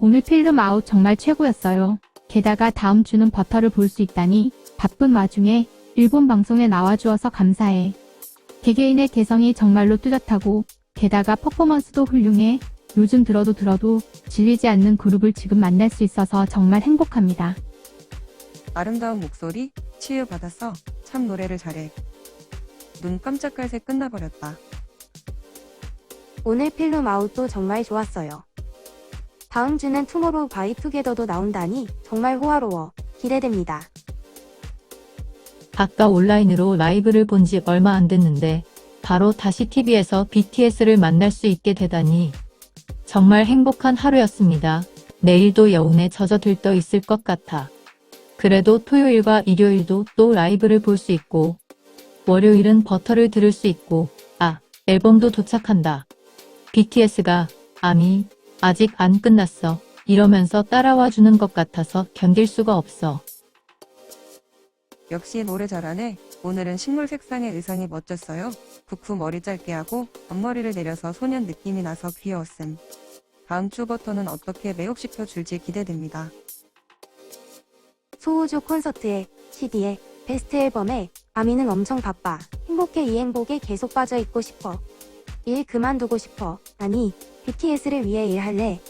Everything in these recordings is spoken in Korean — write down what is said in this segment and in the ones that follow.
오늘 필름 아웃 정말 최고였어요. 게다가 다음 주는 버터를 볼 수 있다니 바쁜 와중에 일본 방송에 나와주어서 감사해. 개개인의 개성이 정말로 뚜렷하고 게다가 퍼포먼스도 훌륭해. 요즘 들어도 들어도 질리지 않는 그룹을 지금 만날 수 있어서 정말 행복합니다. 아름다운 목소리 치유받았어. 참 노래를 잘해. 눈 깜짝할 새 끝나버렸다. 오늘 필름 아웃도 정말 좋았어요. 다음 주는 투모로우 바이 투게더도 나온다니 정말 호화로워. 기대됩니다. 아까 온라인으로 라이브를 본 지 얼마 안 됐는데 바로 다시 TV에서 BTS를 만날 수 있게 되다니 정말 행복한 하루였습니다. 내일도 여운에 젖어 들떠 있을 것 같아. 그래도 토요일과 일요일도 또 라이브를 볼 수 있고 월요일은 버터를 들을 수 있고 아 앨범도 도착한다. BTS가 아미 아직 안 끝났어 이러면서 따라와 주는 것 같아서 견딜 수가 없어. 역시 노래 잘하네. 오늘은 식물 색상의 의상이 멋졌어요. 쿠쿠 머리 짧게 하고 앞머리를 내려서 소년 느낌이 나서 귀여웠음. 다음 주 버터는 어떻게 매혹시켜 줄지 기대됩니다. 소우주 콘서트에, CD에, 베스트 앨범에, 아미는 엄청 바빠. 행복해 이 행복에 계속 빠져 있고 싶어. 일 그만두고 싶어. 아니, BTS를 위해 일할래.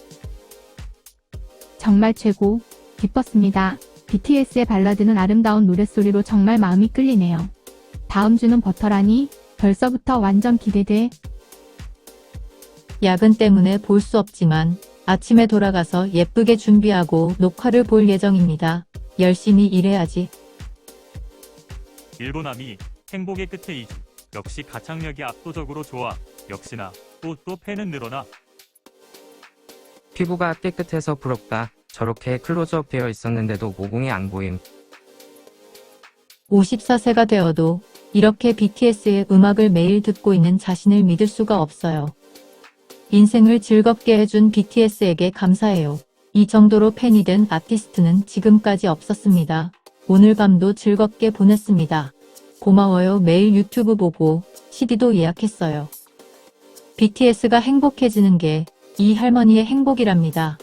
정말 최고. 기뻤습니다. BTS의 발라드는 아름다운 노랫소리로 정말 마음이 끌리네요. 다음 주는 버터라니 벌써부터 완전 기대돼. 야근 때문에 볼 수 없지만 아침에 돌아가서 예쁘게 준비하고 녹화를 볼 예정입니다. 열심히 일해야지. 일본함이 행복의 끝에 이주. 역시 가창력이 압도적으로 좋아. 역시나 또 또 팬은 늘어나. 피부가 깨끗해서 부럽다. 저렇게 클로즈업 되어 있었는데도 모공이 안 보임. 54세가 되어도 이렇게 BTS의 음악을 매일 듣고 있는 자신을 믿을 수가 없어요. 인생을 즐겁게 해준 BTS에게 감사해요. 이 정도로 팬이 된 아티스트는 지금까지 없었습니다. 오늘 밤도 즐겁게 보냈습니다. 고마워요. 매일 유튜브 보고 CD도 예약했어요. BTS가 행복해지는 게 이 할머니의 행복이랍니다.